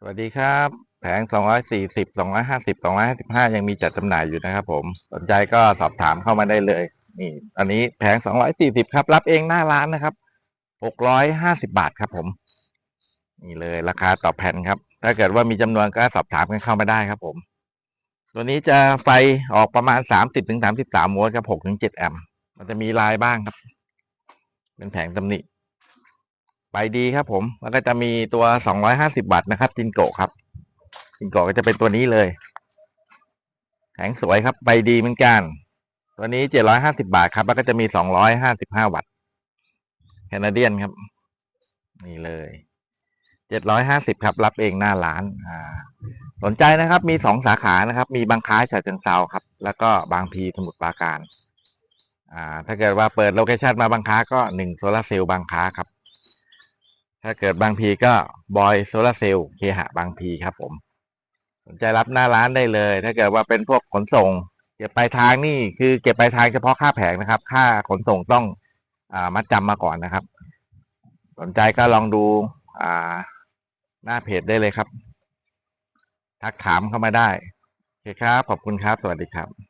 สวัสดีครับ แผง 240 250 255 ยังมีจัดจำหน่ายอยู่นะครับผม สนใจก็สอบถามเข้ามาได้เลย นี่ อันนี้แผง 240 ครับ รับเองหน้าร้านนะครับ 650 บาทครับผม นี่เลยราคาต่อแผ่นครับ ถ้าเกิดว่ามีจำนวนก็สอบถามกันเข้ามาได้ครับผม ตัวนี้จะไฟออกประมาณ 30-33โวลต์ครับ6-7แอมป์ มันจะมีลายบ้างครับ เป็นแผงตำหนิ ไปดีครับผมแล้วก็จะมีตัว 250วัตต์นะครับจินโกะครับจินโกะก็จะเป็นตัวนี้เลยแผงสวยครับไปดีเหมือนกัน ตัวนี้ 750 บาทครับ แล้วก็จะมี 255 วัตต์แคนาเดียนครับ นี่เลย 750 ครับ รับเองหน้าร้านอ่าสนใจนะครับ มีสองสาขานะครับ มีบางค้าฉะเชิงเซาครับ แล้วก็บางพีสมุทรปราการ อ่า ถ้าเกิดว่าเปิดโลเคชันมาบางค้าก็หนึ่งโซลาเซลล์บางค้าครับ ถ้าเกิดบางพีก็บอยโซลาเซลล์เคหะบางพีครับ ผม สนใจรับหน้าร้านได้เลย ถ้าเกิดว่าเป็นพวกขนส่ง เก็บปลายทางนี่คือเก็บปลายทางเฉพาะค่าแผงนะครับ ค่าขนส่งต้องอมัดจำมาก่อนนะครับ สนใจก็ลองดูอ่าหน้าเพจได้เลยครับ ทักถามเข้ามาได้โอเคครับ ขอบคุณครับ สวัสดีครับ